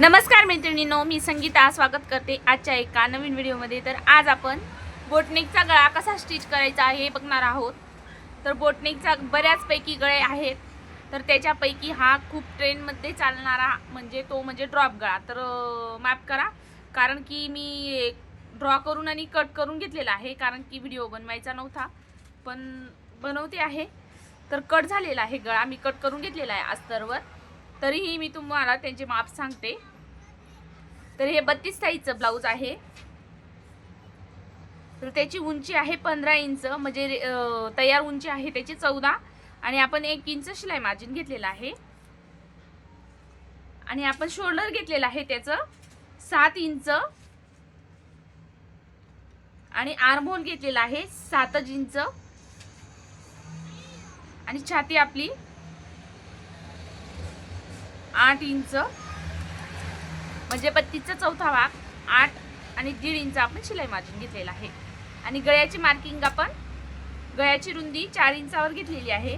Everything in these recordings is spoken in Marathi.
नमस्कार मैत्रिणींनो मी संगीता स्वागत करते आजच्या एका नवीन व्हिडिओमध्ये. तर आज आपण बोटनेकचा गळा कसा स्टिच करायचा आहे हे बघणार आहोत. तर बोटनेकचा बऱ्याचपैकी गळे आहेत. तर त्याच्यापैकी हा खूप ट्रेंडमध्ये चालणारा म्हणजे तो म्हणजे ड्रॉप गळा. तर माफ करा कारण की मी ड्रॉ करून आणि कट करून घेतलेला आहे कारण की व्हिडिओ बनवायचा नव्हता. पण बनवते आहे. तर कट झालेला आहे गळा. मी कट करून घेतलेला आहे अस्तरवर तरीही मी तुम्हाला त्यांचे माप सांगते. तर हे बत्तीस साईजचं ब्लाऊज आहे. तर त्याची उंची आहे पंधरा इंच म्हणजे तयार उंची आहे त्याची चौदा. आणि आपण एक इंच शिलाई मार्जिन घेतलेलं आहे. आणि आपण शोल्डर घेतलेलं आहे त्याचं सात इंच. आणि आर्महोल घेतलेला आहे सातच इंच. आणि छाती आपली आठ इंच. म्हणजे बत्तीसचा चौथा भाग आठ आणि दीड इंच आपण शिलाई मार्जिन घेतलेला आहे. आणि गळ्याची मार्किंग आपण गळ्याची रुंदी चार इंचावर घेतलेली आहे.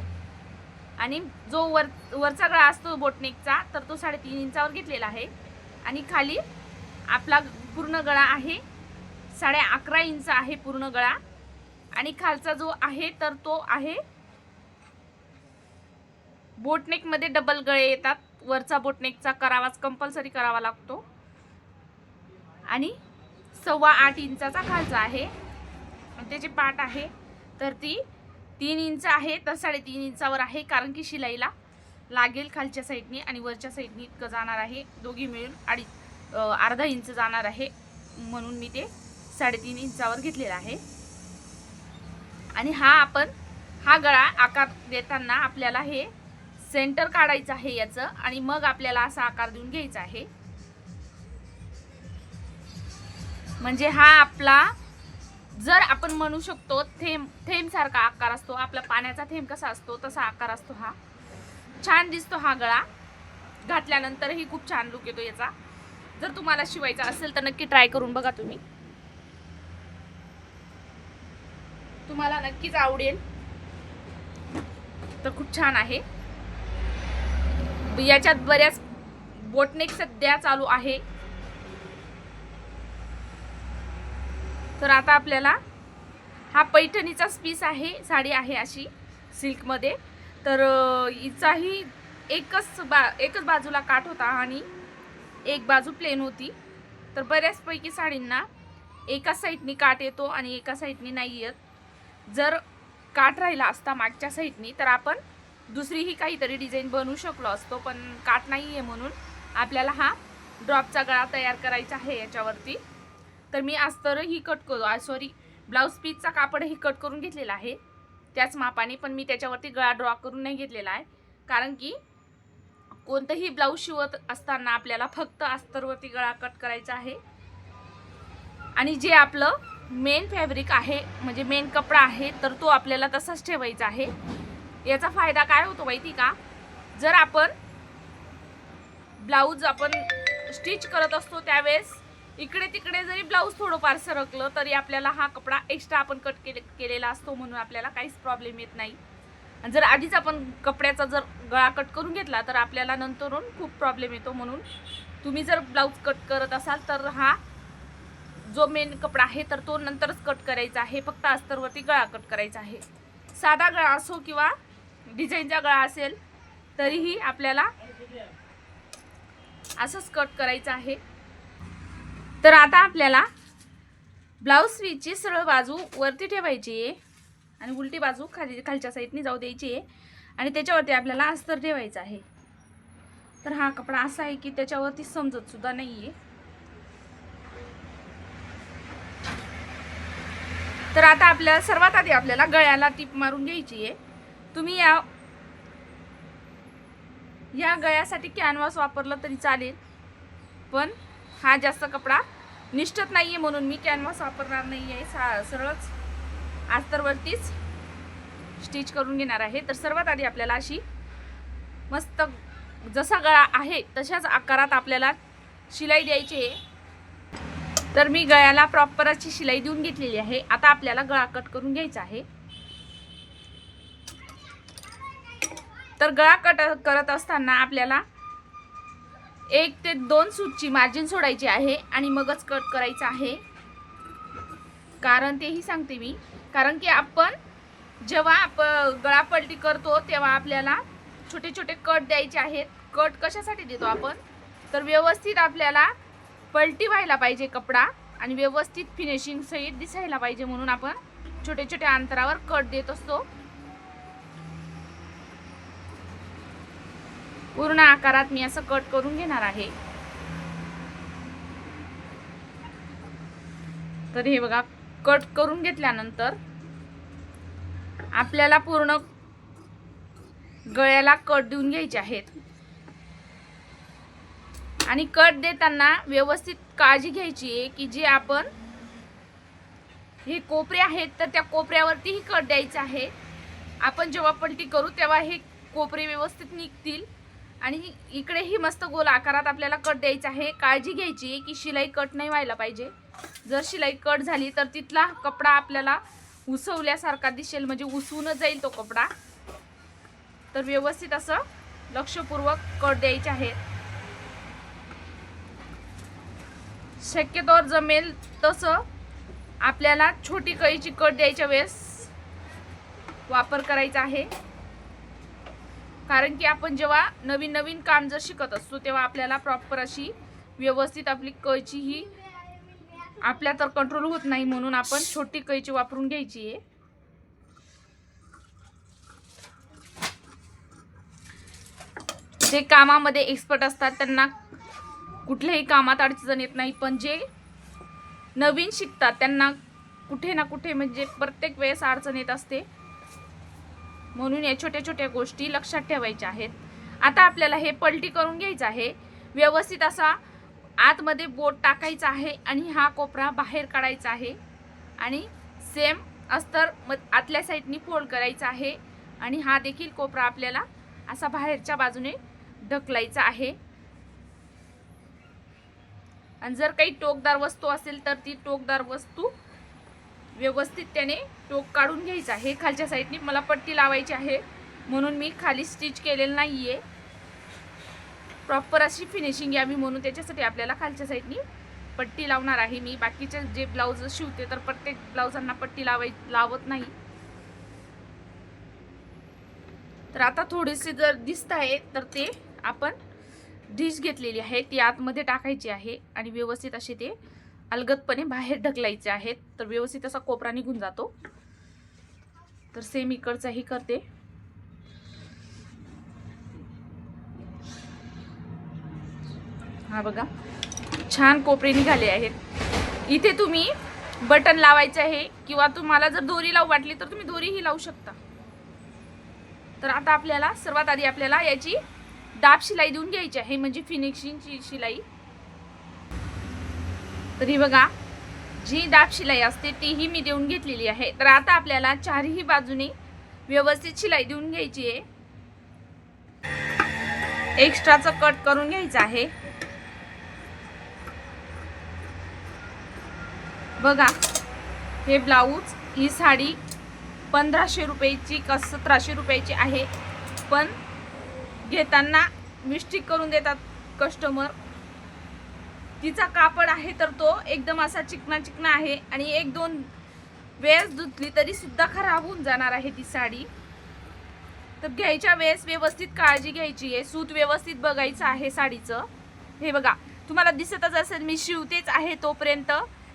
आणि जो वर वरचा गळा असतो बोटनेकचा तर तो साडेतीन इंचावर घेतलेला आहे. आणि खाली आपला पूर्ण गळा आहे साडे अकरा इंच आहे पूर्ण गळा. आणि खालचा जो आहे तर तो आहे बोटनेकमध्ये डबल गळे येतात. वरचा बोटनेकचा करावाच कंपल्सरी करावा लागतो. आणि सव्वा आठ इंचाचा खालचा आहे. त्याची पाट आहे. तर ती तीन इंच आहे तर साडेतीन इंचावर आहे कारण की शिलाईला लागेल खालच्या साईडनी आणि वरच्या साईडनी इतकं जाणार आहे. दोघी मिळून अडीच अर्धा इंच जाणार आहे. म्हणून मी ते साडेतीन इंचावर घेतलेलं आहे. आणि हा आपण हा गळा आकार देताना आपल्याला हे सेंटर काढायचं आहे याचं आणि मग आपल्याला असा आकार देऊन घ्यायचा आहे. म्हणजे हा आपला जर आपण म्हणू शकतो थेंब थेंबसारखा आकार असतो. आपला पाण्याचा थेंब कसा असतो तसा आकार असतो हा. छान दिसतो हा गळा. घातल्यानंतरही खूप छान लुक येतो याचा. जर तुम्हाला शिवायचा असेल तर नक्की ट्राय करून बघा तुम्ही. तुम्हाला नक्कीच आवडेल. तर खूप छान आहे. याच्यात बऱ्याच बोटनेक सध्या चालू आहे. तर आता आपल्याला हा पैठणीचाच पीस आहे साडी आहे अशी सिल्कमध्ये तर हिचाही एकच बा एकच बाजूला काठ होता आणि एक बाजू प्लेन होती. तर बऱ्याचपैकी साडींना एका साईडनी काठ येतो आणि एका साईडनी नाही येत जर काठ राहिला असता मागच्या साईडनी तर आपण दुसरीही काहीतरी डिझाईन बनवू शकलो असतो पण काट नाही आहे म्हणून आपल्याला हा ड्रॉपचा गळा तयार करायचा आहे याच्यावरती. तर मी अस्तरही कट करू सॉरी ब्लाऊज पीसचा कापडही कट करून घेतलेला आहे. त्याच मापाने पण मी त्याच्यावरती गळा ड्रॉ करून नाही घेतलेला आहे. कारण की कोणतंही ब्लाऊज शिवत असताना आपल्याला फक्त अस्तरवरती गळा कट करायचा आहे. आणि जे आपलं मेन फॅब्रिक आहे म्हणजे मेन कपडा आहे तर तो आपल्याला तसाच ठेवायचा आहे. याचा फायदा काय होतो माहिती का? जर आपण ब्लाऊज आपण स्टिच करत असतो त्यावेळेस इकडे तिकडे जरी ब्लाऊज थोडंफार सरकलं तरी आपल्याला हा कपडा एक्स्ट्रा आपण कट केले केलेला असतो म्हणून आपल्याला काहीच प्रॉब्लेम येत नाही. आणि जर आधीच आपण कपड्याचा जर गळा कट करून घेतला तर आपल्याला नंतरून खूप प्रॉब्लेम येतो म्हणून तुम्ही जर ब्लाऊज कट करत असाल तर हा जो मेन कपडा आहे तर तो नंतरच कट करायचा आहे. फक्त अस्तरवरती गळा कट करायचा आहे. साधा गळा असो किंवा डिझाईनचा गळा असेल तरीही आपल्याला असंच कट करायचं आहे. तर आता आपल्याला ब्लाऊज स्वीचची सरळ बाजू वरती ठेवायची आहे आणि उलटी बाजू खाली खालच्या साईडनी जाऊ द्यायची आहे आणि त्याच्यावरती आपल्याला अस्तर ठेवायचं आहे. तर हा कपडा असा आहे की त्याच्यावरती समजत सुद्धा नाही आहे तर आता आपल्याला सर्वात आधी आपल्याला गळ्याला टीप मारून घ्यायची आहे. तुम्ही या या गळ्यासाठी कॅनव्हास वापरलं तरी चालेल. पण हा जास्त कपडा निष्ठत नाही आहे म्हणून मी कॅनव्हास वापरणार नाही आहे सा सरळच आस्तरवरतीच स्टिच करून घेणार आहे. तर सर्वात आधी आपल्याला अशी मस्त जसा गळा आहे तशाच आकारात आपल्याला शिलाई द्यायची आहे. तर मी गळ्याला प्रॉपर अशी शिलाई देऊन घेतलेली आहे. आता आपल्याला गळा कट करून घ्यायचा आहे. तर गळा कट करत असताना आपल्याला एक ते दोन सूटची मार्जिन सोडायची आहे आणि मगच कट करायचं आहे. कारण तेही सांगते मी. कारण की आपण जेव्हा आप गळा पलटी करतो तेव्हा आपल्याला छोटे छोटे कट द्यायचे आहेत. कट कशासाठी देतो आपण? तर व्यवस्थित आपल्याला पलटी व्हायला पाहिजे कपडा आणि व्यवस्थित फिनिशिंग सहित दिसायला पाहिजे म्हणून आपण छोटे छोट्या अंतरावर कट देत असतो. पूर्ण आकारात मी असं कट करून घेणार आहे. तर हे बघा कट करून घेतल्यानंतर आपल्याला पूर्ण गळ्याला कट देऊन घ्यायचे आहेत. आणि कट देताना व्यवस्थित काळजी घ्यायची आहे की जे आपण हे कोपरे आहेत तर त्या कोपऱ्यावरतीही कट द्यायचं आहे. आपण जेव्हा पलटी करू तेव्हा हे कोपरे व्यवस्थित निघतील. आणि इकडेही मस्त गोल आकारात आपल्याला कट द्यायचा आहे. काळजी घ्यायची आहे की शिलाई कट नाही व्हायला पाहिजे. जर शिलाई कट झाली तर तिथला कपडा आपल्याला उसवल्यासारखा दिसेल म्हणजे उसवूनच जाईल तो कपडा. तर व्यवस्थित असं लक्षपूर्वक कट द्यायचे आहेत शक्यतोवर जमेल तसं आपल्याला छोटी कळीची कट द्यायच्या वेळेस वापर करायचा आहे. कारण की आपण जेव्हा नवीन नवीन काम जर शिकत असतो तेव्हा आपल्याला प्रॉपर अशी व्यवस्थित आपली कळची ही आपल्या तर कंट्रोल होत नाही म्हणून आपण छोटी कैची वापरून घ्यायची आहे. जे कामामध्ये एक्सपर्ट असतात त्यांना कुठल्याही कामात अडचण येत नाही पण जे नवीन शिकतात त्यांना कुठे ना कुठे म्हणजे प्रत्येक वेळेस अडचण येत असते. म्हणून या छोट्या छोट्या गोष्टी लक्षात ठेवायच्या आहेत. आता आपल्याला हे पलटी करून घ्यायचं आहे. व्यवस्थित असा आतमध्ये बोट टाकायचा आहे आणि हा कोपरा बाहेर काढायचा आहे. आणि सेम अस्तर म आतल्या साईडनी फोल्ड करायचा आहे. आणि हा देखील कोपरा आपल्याला असा बाहेरच्या बाजूने ढकलायचा आहे. आणि जर काही टोकदार वस्तू असेल तर ती टोकदार वस्तू व्यवस्थित त्याने टोक काढून घ्यायचा. हे खालच्या साईडने मला पट्टी लावायची आहे. म्हणून मी खाली स्टिच केलेलं नाही आहे प्रॉपर अशी फिनिशिंग यावी म्हणून त्याच्यासाठी आपल्याला खालच्या साईडनी पट्टी लावणार आहे. मी बाकीचे जे ब्लाऊज शिवते तर प्रत्येक ब्लाऊजांना पट्टी लावाय लावत नाही. तर आता थोडेसे जर दिसत आहे तर ते आपण डिश घेतलेली आहे. ती आतमध्ये टाकायची आहे आणि व्यवस्थित असे ते अलगदपणे बाहेर ढकलायचे आहेत. तर व्यवस्थित असा कोपरा निघून जातो. तर सेम इकडचाही करते. हा बघा. छान कोपरे निघाले आहेत. इथे तुम्ही बटन लावायचे आहे किंवा तुम्हाला जर दोरी लावू वाटली तर तुम्ही दोरीही लावू शकता. तर आता आपल्याला सर्वात आधी आपल्याला याची दाब शिलाई देऊन घ्यायची आहे. म्हणजे फिनिशिंगची शिलाई. तर ही बघा जी दाब शिलाई असते तीही मी देऊन घेतलेली आहे. तर आता आपल्याला चारही बाजूने व्यवस्थित शिलाई देऊन घ्यायची आहे. एक्स्ट्राचं कट करून घ्यायचं आहे. बघा हे ब्लाऊज ही साडी पंधराशे रुपयाची का सतराशे रुपयाची आहे. पण घेताना मिस्टेक करून देतात कस्टमर तिचा कापड आहे तर तो एकदम असा चिकना चिकना आहे आणि एक दोन वेळेस धुतली तरी सुद्धा खराब होऊन जाणार आहे ती साडी. तर घ्यायच्या वेळेस व्यवस्थित काळजी घ्यायची आहे. सूत व्यवस्थित बघायचं आहे साडीचं. हे बघा तुम्हाला दिसतच असेल मी शिवतेच आहे तोपर्यंत.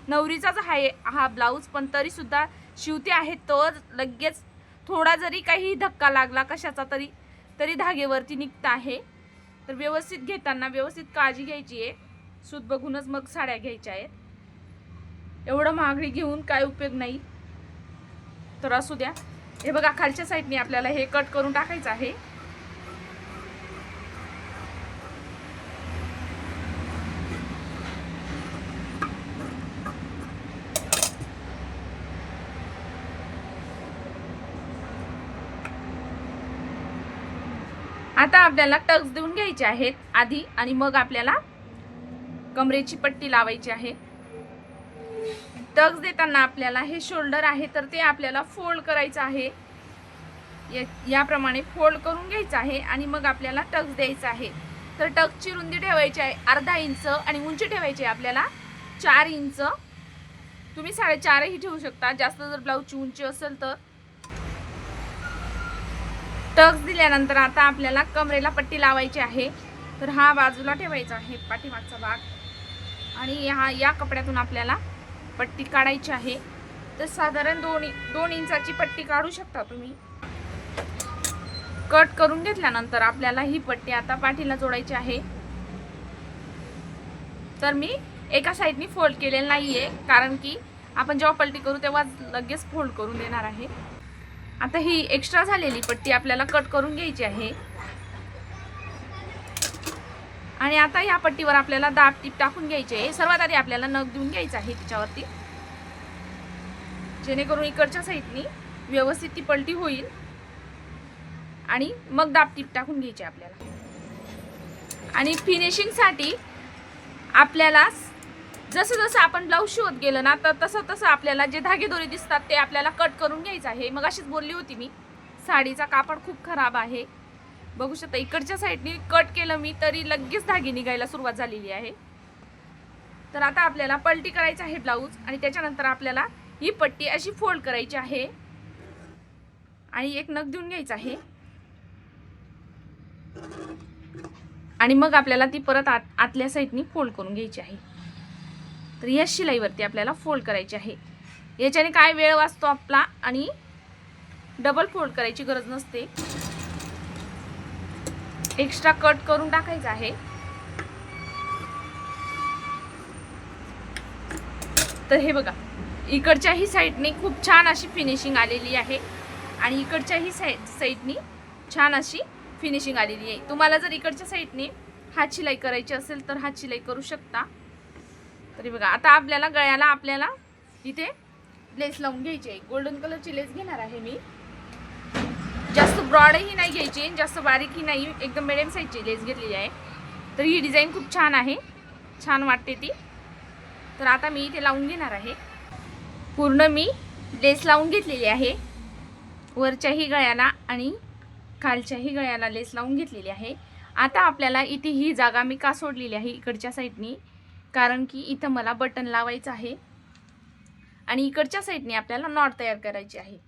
नवरीचाच आहे हा ब्लाऊज पण तरीसुद्धा शिवते आहे तर लगेच. थोडा जरी काही धक्का लागला कशाचा तरी तरी धागेवरती निघत आहे. तर व्यवस्थित घेताना व्यवस्थित काळजी घ्यायची आहे. सूत बघूनच मग साड्या घ्यायच्या आहेत. एवढं महागडी घेऊन काय उपयोग नाही. तर असू द्या. हे बघा खालच्या साईडने आपल्याला हे कट करून टाकायचं आहे. आता आपल्याला टक्स देऊन घ्यायचे आहेत आधी आणि मग आपल्याला कमरेची पट्टी लावायची आहे. टक्स देताना आपल्याला हे शोल्डर आहे तर ते आपल्याला फोल्ड करायचं आहे. या- याप्रमाणे फोल्ड करून घ्यायचं आहे आणि मग आपल्याला टक्स द्यायचा आहे. तर टकची रुंदी ठेवायची आहे अर्धा इंच आणि उंची ठेवायची आहे आपल्याला चार इंच. तुम्ही साडेचारही ठेवू शकता जास्त जर ब्लाऊजची उंची असेल तर. टक्स दिल्यानंतर आता आपल्याला कमरेला पट्टी लावायची आहे. तर हा बाजूला ठेवायचा आहे पाठीमागचा भाग. आणि हा या कपड्यातून आपल्याला पट्टी काढायची आहे. तर साधारण दोन दोन इंचाची पट्टी काढू शकता तुम्ही. कट करून घेतल्यानंतर आपल्याला ही पट्टी आता पाठीला जोडायची आहे. तर मी एका साईडनी फोल्ड केलेलं नाही आहे कारण की आपण जेव्हा पलटी करू तेव्हा लगेच फोल्ड करून देणार आहे. आता ही एक्स्ट्रा झालेली पट्टी आपल्याला कट करून घ्यायची आहे. आणि आता या पट्टीवर आपल्याला दाब टीप टाकून घ्यायची आहे. सर्वात आधी आपल्याला नग देऊन घ्यायचं आहे तिच्यावरती. जेणेकरून इकडच्या साईडनी व्यवस्थित ती पलटी होईल. आणि मग दाब टीप टाकून घ्यायची आपल्याला. आणि फिनिशिंगसाठी आपल्याला जसं जसं आपण ब्लाऊज शिवत गेलं ना तर तसं तसं आपल्याला जे धागेदोरे दिसतात ते आपल्याला कट करून घ्यायचं आहे. मग अशीच बोलली होती मी साडीचा कापड खूप खराब आहे. बघू शकता इकडच्या साईडनी कट केलं मी तरी लगेच धागे निघायला सुरुवात झालेली आहे. तर आता आपल्याला पलटी करायचं आहे ब्लाऊज आणि त्याच्यानंतर आपल्याला ही पट्टी अशी फोल्ड करायची आहे. आणि एक नग देऊन घ्यायचं आहे. आणि मग आपल्याला ती परत आत आतल्या साईडनी फोल्ड करून घ्यायची आहे. तर या शिलाईवरती आपल्याला फोल्ड करायची आहे. याच्याने काय वेळ वाचतो आपला? आणि डबल फोल्ड करायची गरज नसते. एक्स्ट्रा कट करून टाकायचं आहे. तर हे बघा इकडच्याही साईडने खूप छान अशी फिनिशिंग आलेली आहे. आणि इकडच्याही साईड साईडनी छान अशी फिनिशिंग आलेली आहे. तुम्हाला जर इकडच्या साईडने हात शिलाई करायची असेल तर हात शिलाई करू शकता. तरी बघा आता आपल्याला गळ्याला आपल्याला इथे लेस लावून घ्यायची आहे. गोल्डन कलरची लेस घेणार आहे मी. जास्त ब्रॉडही नाही घ्यायची जास्त बारीकही नाही एकदम मिडियम साईजची लेस घेतलेली आहे. तर ही डिझाईन खूप छान आहे. छान वाटते ती. तर आता मी इथे लावून घेणार आहे. पूर्ण मी लेस लावून घेतलेली आहे. वरच्याही गळ्याला आणि खालच्याही गळ्याला लेस लावून घेतलेली आहे. आता आपल्याला इथे ही जागा मी का सोडलेली आहे इकडच्या साईडनी कारण की इथं मला बटन लावायचं आहे. आणि इकडच्या साईडने आपल्याला नॉट तयार करायची आहे.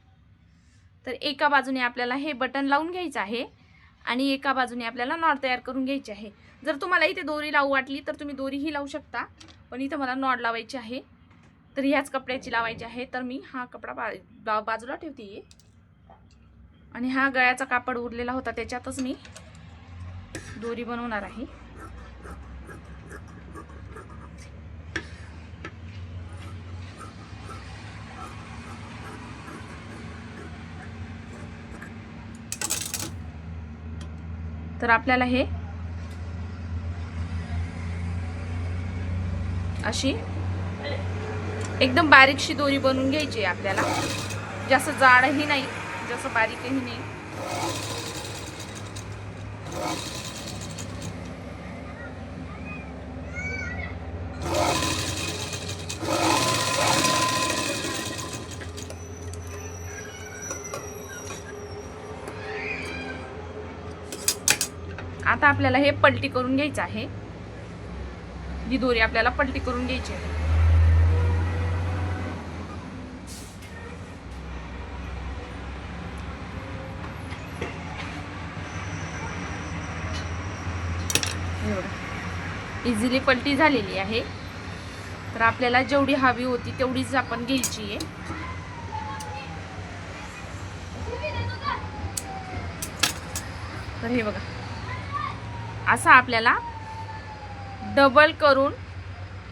तर एका बाजूने आपल्याला हे बटन लावून घ्यायचं आहे आणि एका बाजूने आपल्याला नॉट तयार करून घ्यायची आहे. जर तुम्हाला इथे दोरी लावू वाटली तर तुम्ही दोरीही लावू शकता पण इथं मला नॉट लावायची आहे. तर ह्याच कपड्याची लावायची आहे. तर मी हा कपडा बा बा- बाजूला ठेवते. आणि हा गळ्याचा कापड उरलेला होता त्याच्यातच मी दोरी बनवणार आहे. तर आपल्याला हे अशी एकदम बारीकशी दोरी बनवून घ्यायची आहे आपल्याला. जास्त जाडही नाही जास्त बारीकही नाही. आता आपल्याला हे पलटी करून घ्यायचं आहे. ही दोरी आपल्याला पलटी करून घ्यायची आहे. इझिली पलटी झालेली आहे. तर आपल्याला जेवढी हवी होती तेवढीच आपण घ्यायची आहे. तर हे बघा. असा आपल्याला डबल करून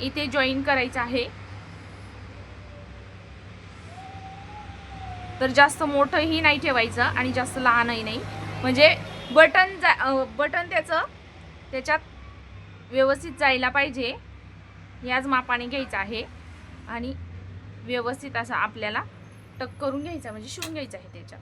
इथे जॉईन करायचं आहे. तर जास्त मोठंही नाही ठेवायचं आणि जास्त लहानही नाही. म्हणजे बटन जा बटन त्याचं त्याच्यात व्यवस्थित जायला पाहिजे. याच मापाने घ्यायचं आहे. आणि व्यवस्थित असं आपल्याला टक करून घ्यायचं म्हणजे शिवून घ्यायचं आहे त्याच्यात.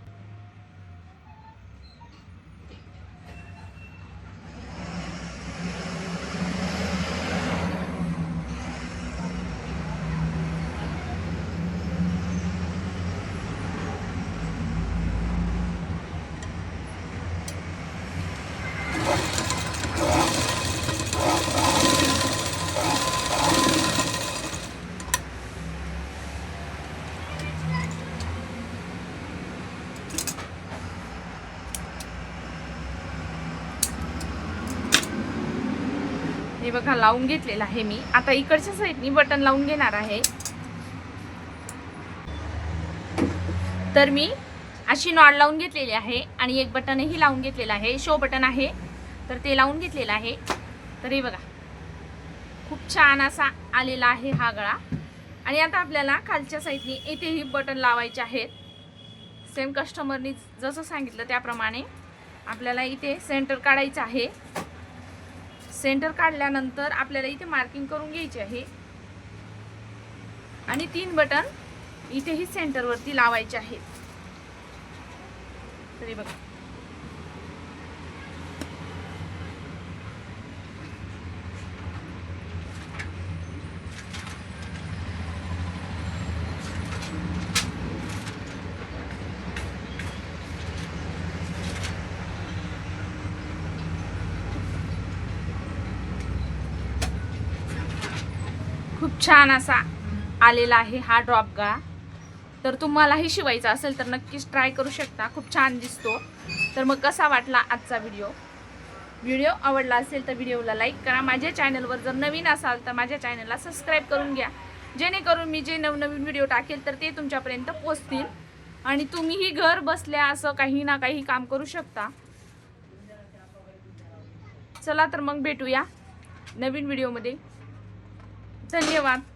हे बघा लावून घेतलेलं आहे मी. आता इकडच्या साईडनी बटन लावून घेणार आहे. तर मी अशी नॉड लावून घेतलेली आहे आणि एक बटनही लावून घेतलेलं आहे. शो बटन आहे. तर ते लावून घेतलेलं आहे. तर हे बघा खूप छान असा आलेला आहे हा गळा. आणि आता आपल्याला खालच्या साईडनी इथेही बटन लावायचे आहेत. सेम कस्टमरनी जसं सांगितलं त्याप्रमाणे आपल्याला इथे सेंटर काढायचं आहे. सेंटर काढल्यानंतर आपल्याला इथे मार्किंग करून घ्यायची आहे. आणि तीन बटन इथेही सेंटरवरती लावायचे आहेत तरी बघा. छान असा आलेला आहे हा ड्रॉप गळा. तर तुम्हालाही शिवायचा असेल तर नक्कीच ट्राय करू शकता. खूप छान दिसतो. तर मग कसा वाटला आजचा व्हिडिओ व्हिडिओ आवडला असेल तर व्हिडिओला लाईक करा. माझ्या चॅनलवर जर नवीन असाल तर माझ्या चॅनलला सबस्क्राईब करून घ्या. जेणेकरून मी जे नवनवीन व्हिडिओ टाकेल तर ते तुमच्यापर्यंत पोचतील. आणि तुम्हीही घर बसल्या असं काही ना काही काम करू शकता. चला तर मग भेटूया नवीन व्हिडिओमध्ये 再捏完。